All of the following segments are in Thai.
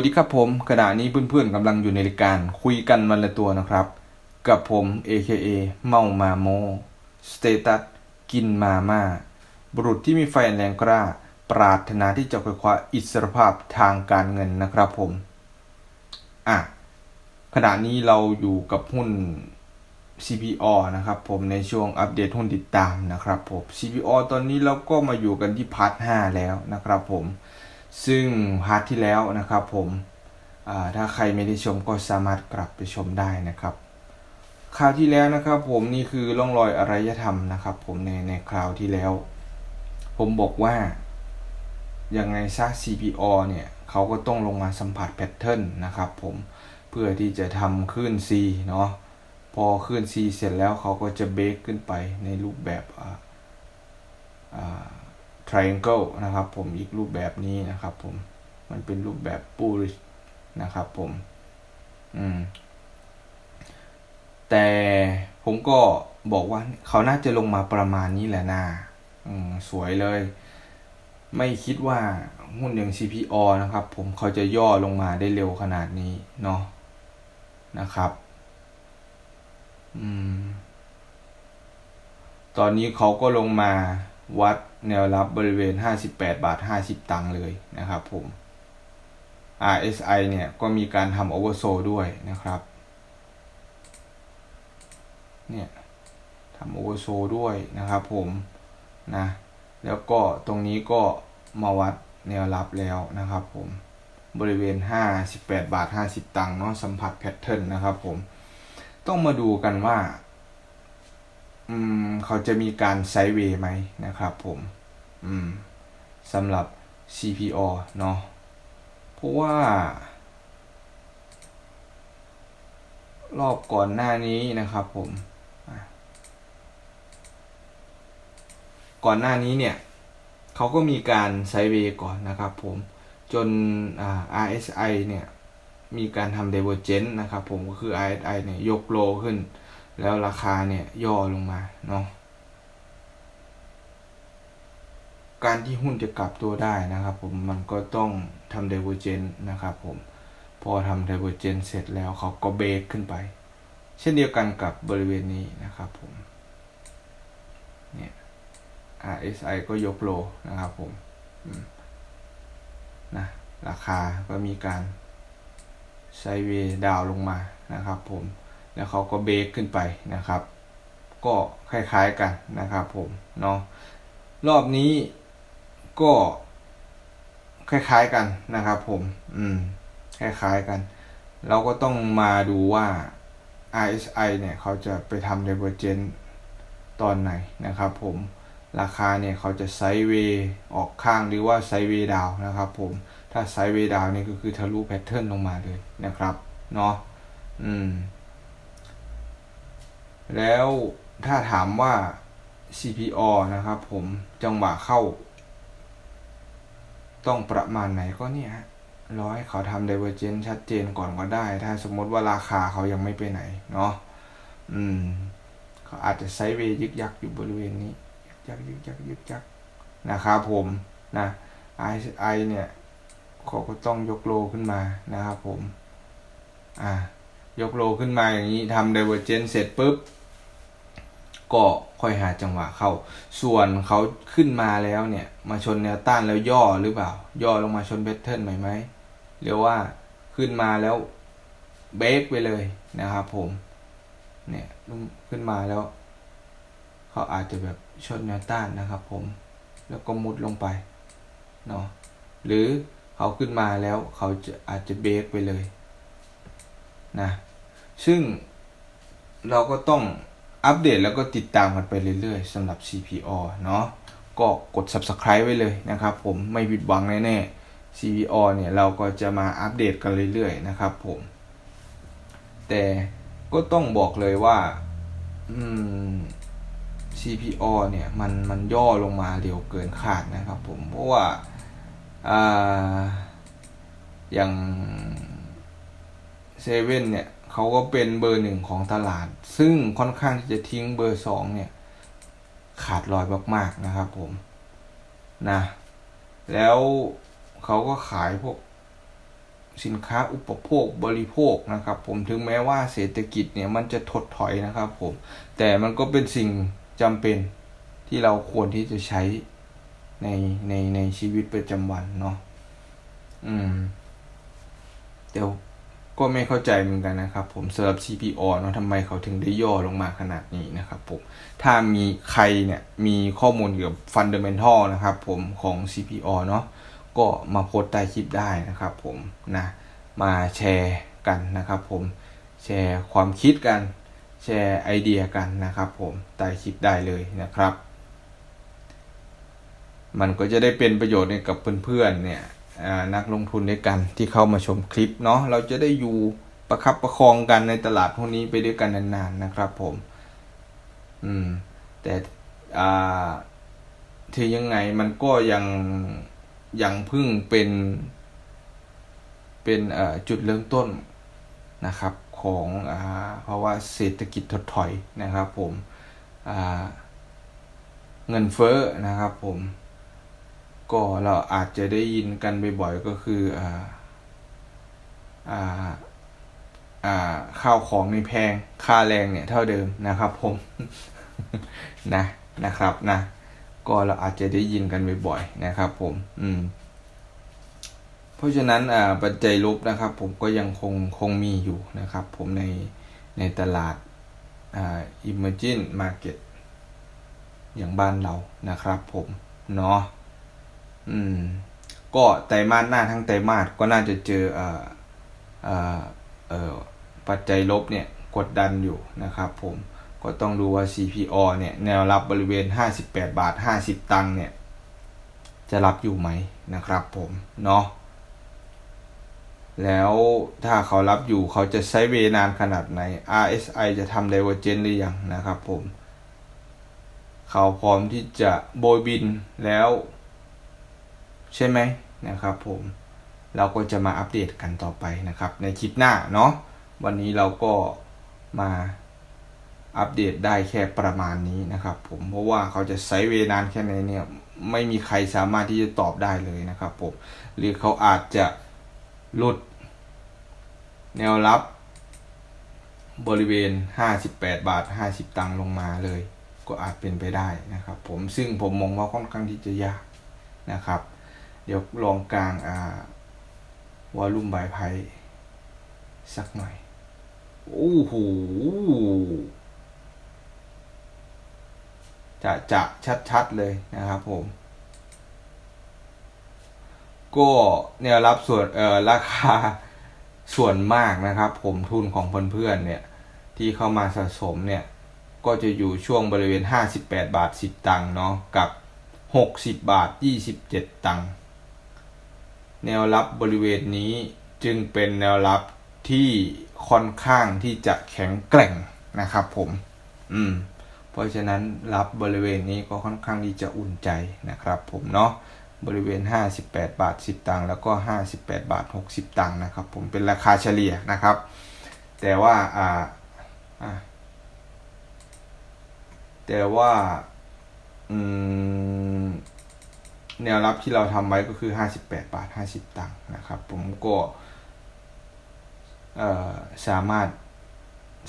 วัสดีครับผมขณะนี้เพื่อนๆกำลังอยู่ในรายการคุยกันวันละตัวนะครับ กับผม AKA เมามาโมสเตตัสกินมาม่าบุรุษที่มีไฟแรงกล้า ปรารถนาที่จะคว้าอิสรภาพทางการเงินนะครับผมอะขณะนี้เราอยู่กับหุ้น CPO นะครับผมในช่วงอัปเดตหุ้นติดตามนะครับผม CPO ตอนนี้เราก็มาอยู่กันที่พาร์ท5แล้วนะครับผม ซึ่งพาร์ทที่แล้วนะครับผมถ้าใครไม่ได้ชมก็สามารถกลับไปชมได้นะครับคราวที่แล้วนะครับผมนี่คือร่องรอยอารยธรรมนะครับ ผมในในคราวที่แล้ว ผมบอกว่ายังไงซะ CPO เนี่ยเขาก็ต้องลงมาสัมผัสแพทเทิร์นนะครับผมเพื่อที่จะทำคลื่น C เนาะพอคลื่น C เสร็จแล้วเขาก็จะเบรกขึ้นไปในรูปแบบอ่า triangle นะครับ ผมอีกรูปแบบนี้นะครับ ผมมันเป็นรูปแบบ bullish นะครับ ผมอืมแต่ผมก็บอกว่าเขาน่าจะลงมาประมาณนี้แหละนะอืมสวยเลย ไม่คิดว่าหุ้นอย่าง CPO นะครับ ผมเขาจะย่อลงมาได้เร็วขนาดนี้เนาะนะครับอืมตอนนี้เขาก็ลงมาวัด แนวรับบริเวณ 58 บาท 50 ตังค์เลยนะครับผม RSI เนี่ยก็มีการทำโอเวอร์โซด้วยนะครับ เนี่ยทำโอเวอร์โซด้วยนะครับผมนะ แล้วก็ตรงนี้ก็มาวัดแนวรับแล้วนะครับผม บริเวณ 58 บาท 50 ตังค์เนาะสัมผัสแพทเทิร์นนะครับผม ต้องมาดูกันว่าอืมเขาจะมีการไซด์เวย์ไหมนะครับผม อืมสำหรับ CPO เนาะเพราะว่า รอบก่อนหน้านี้นะครับผม ก่อนหน้านี้เนี่ยเขาก็มีการไซเวย์ก่อนนะครับผม จนอ่า RSI เนี่ย มีการทำ divergence นะครับผมก็คือ RSI เนี่ย ยกโลขึ้น แล้วราคาเนี่ย ย่อลงมาเนาะ การที่หุ้นจะกลับตัวได้นะครับ ผมมันก็ต้องทำ divergence นะครับผมพอทำ divergence เสร็จแล้วเขาก็เบรกขึ้นไป เช่นเดียวกันกับบริเวณนี้นะครับผมเนี่ย RSI ก็ยกโลนะครับผมนะราคาก็มีการไซเวดาวลงมานะครับผมแล้วเขาก็เบรกขึ้นไปนะครับ ก็คล้ายๆกันนะครับผมเนาะรอบนี้ ก็คล้ายๆกันนะครับ ผม อืม คล้ายๆกัน เราก็ต้องมาดูว่า RSI เนี่ยเขาจะไปทำ divergence ตอนไหนนะครับผม ราคาเนี่ยเขาจะไซด์เวย์ออกข้างหรือว่าไซด์เวย์ดาวนะครับผม ถ้าไซด์เวย์ดาวนี่ก็คือทะลุแพทเทิร์นลงมาเลยนะครับ เนาะ อืม แล้วถ้าถามว่า CPO นะครับผม จังหวะเข้า ต้องประมาณไหนก็เนี่ยฮะรอให้เขาทำ divergence ชัดเจนก่อนก็ได้ ถ้าสมมติว่าราคาเขายังไม่ไปไหนเนาะอืมเขาอาจจะไซด์เวย์ยึกยักอยู่บริเวณนี้ยึกยักยึกยักยึกยักนะครับผมนะ RSI เนี่ยเขาก็ต้องยกโลขึ้นมานะครับผม อ่ายกโลขึ้นมาอย่างนี้ทำ divergence เสร็จปุ๊บ ก็ค่อยหาจังหวะเข้า ส่วนเขาขึ้นมาแล้วเนี่ย มาชนแนวต้านแล้วย่อหรือเปล่า ย่อลงมาชนแพทเทิร์นไหมไหมหรือว่าขึ้นมาแล้วเบรกไปเลยนะครับผม เนี่ยขึ้นมาแล้วเขาอาจจะแบบชนแนวต้านนะครับผม แล้วก็มุดลงไปเนาะหรือเขาขึ้นมาแล้วเขาจะอาจจะเบรกไปเลยนะซึ่งเราก็ต้อง อัปเดตแล้วก็ติดตามกันไปเรื่อยๆสำหรับ CPO เนาะก็กด subscribe ไว้เลยนะครับผมไม่ผิดหวังแน่ๆ CPO เนี่ยเราก็จะมาอัปเดตกันเรื่อยๆนะครับผม แต่ก็ต้องบอกเลยว่าอืม CPO เนี่ยมันมันย่อลงมาเร็วเกินคาดนะครับผมเพราะว่าอ่าอย่าง เซเว่นเนี่ยเขาก็เป็นเบอร์หนึ่งของตลาด ซึ่งค่อนข้างที่จะทิ้งเบอร์สองเนี่ยขาดลอยมากๆนะครับผมนะแล้วเขาก็ขายพวกสินค้าอุปโภคบริโภคนะครับ ผมถึงแม้ว่าเศรษฐกิจเนี่ยมันจะถดถอยนะครับ ผม แต่มันก็เป็นสิ่งจำเป็นที่เราควรที่จะใช้ในในในชีวิตประจำวันเนาะอืมเดี๋ยว ก็ไม่เข้าใจเหมือนกันนะครับผมสำหรับ CPO เนาะทำไมเขาถึงได้ย่อลงมาขนาดนี้นะครับผมถ้ามีใครเนี่ยมีข้อมูลเกี่ยวกับ Fundamental นะครับผมของ CPO เนาะก็มาโพสต์ใต้คลิปได้นะครับผมนะมาแชร์กันนะครับผมแชร์ความคิดกันแชร์ไอเดียกันนะครับผมใต้คลิปได้เลยนะครับ มันก็จะได้เป็นประโยชน์กับเพื่อนๆเนี่ย นักลงทุนด้วยกันที่เข้ามาชมคลิปเนาะเราจะได้อยู่ประคับประคองกันในตลาดพวกนี้ไปด้วยกันนานๆนะครับผม อืม แต่อ่าถึงยังไงมันก็ยังยังพึ่งเป็น เป็นจุดเริ่มต้นนะครับ ของอเพราะว่าเศรษฐกิจถดถอยนะครับผมเงินเฟ้อนะครับผม ก็เราอาจจะได้ยินกันบ่อยๆก็คืออ่าอ่าอ่าข้าวของในแพงค่าแรงเนี่ยเท่าเดิมนะครับผมนะนะครับนะ ก็เราอาจจะได้ยินกันบ่อยๆนะครับ ผม อืม เพราะฉะนั้นอ่าปัจจัยลบนะครับ ผมก็ยังคงคงมีอยู่นะครับ ผมในในตลาดอ่า emerging market อย่างบ้านเรานะครับ ผมเนาะ อืม ก็ไตรมาสหน้าทั้งไตรมาสก็น่าจะเจออ่อ่าเอ่อปัจจัยลบเนี่ยกดดันอยู่นะครับผมก็ต้องดูว่า CPO เนี่ยแนวรับบริเวณ 58 บาท 50 ตังค์เนี่ย จะรับอยู่ไหมนะครับผมเนาะแล้วถ้าเขารับอยู่เขาจะใช้เวนานขนาดไหน RSI จะทำ Divergence หรือยังนะครับผม เขาพร้อมที่จะโบยบินแล้ว ใช่ไหมนะครับผมเราก็จะมาอัปเดตกันต่อไปนะครับ ในคลิปหน้าเนาะวันนี้เราก็มาอัปเดตได้แค่ประมาณนี้นะครับ ผมเพราะว่าเขาจะใช้เวนานแค่ไหนเนี่ยไม่มีใครสามารถที่จะตอบได้เลยนะครับผมหรือเขาอาจจะหลุด แนวรับบริเวณ 58 บาท 50 ตังค์ลงมาเลย ก็อาจเป็นไปได้นะครับ ผมซึ่งผมมองว่าค่อนข้างที่จะยากนะครับ ดี๋ยวลองกลางอ่าวอลลุ่มบายไพสักหน่อย โอ้โหจะจะชัดๆเลยนะครับผม ก็แนวรับส่วนเอ่อราคาส่วนมากนะครับผมทุนของเพื่อนๆเนี่ยที่เข้ามาสะสมเนี่ย ก็จะอยู่ช่วงบริเวณ 58 บาท 10 ตังค์เนาะกับ 60 บาท 27 ตังค์ แนวรับบริเวณนี้จึงเป็นแนวรับที่ค่อนข้างที่จะแข็งแกร่งนะครับผม อืม เพราะฉะนั้นรับบริเวณนี้ก็ค่อนข้างที่จะอุ่นใจนะครับผมเนาะ บริเวณ 58 บาท 10 ตังค์แล้วก็ 58 บาท 60 ตังค์นะครับผม เป็นราคาเฉลี่ยนะครับ แต่ว่า อ่า อ่า แต่ว่า อืม แนวรับที่เราทำไว้ก็คือ 58 บาท 50 ตังค์นะครับ ผมก็สามารถ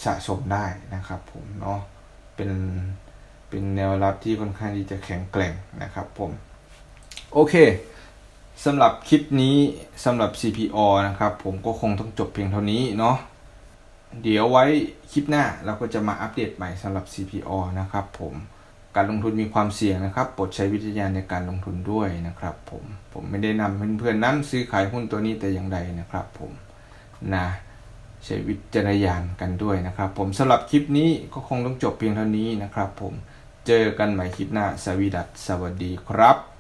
สะสมได้นะครับ ผมเนาะเป็นเป็นแนวรับที่ค่อนข้างที่จะแข็งแกร่งนะครับผมโอเคสำหรับคลิปนี้สำหรับ CPO นะครับ ผมก็คงต้องจบเพียงเท่านี้เนาะเดี๋ยวไว้คลิปหน้าเราก็จะมาอัปเดตใหม่สำหรับ CPO นะครับผม การลงทุนมีความเสี่ยงนะครับโปรดใช้วิจารณญาณในการลงทุนด้วยนะครับ ผมผมไม่ได้นำเพื่อนๆนั้นซื้อขายหุ้นตัวนี้แต่อย่างใดนะครับ ผมนะใช้วิจารณญาณกันด้วยนะครับ ผมสำหรับคลิปนี้ก็คงต้องจบเพียงเท่านี้นะครับ ผมเจอกันใหม่คลิปหน้าสวีดัสสวัสดีครับ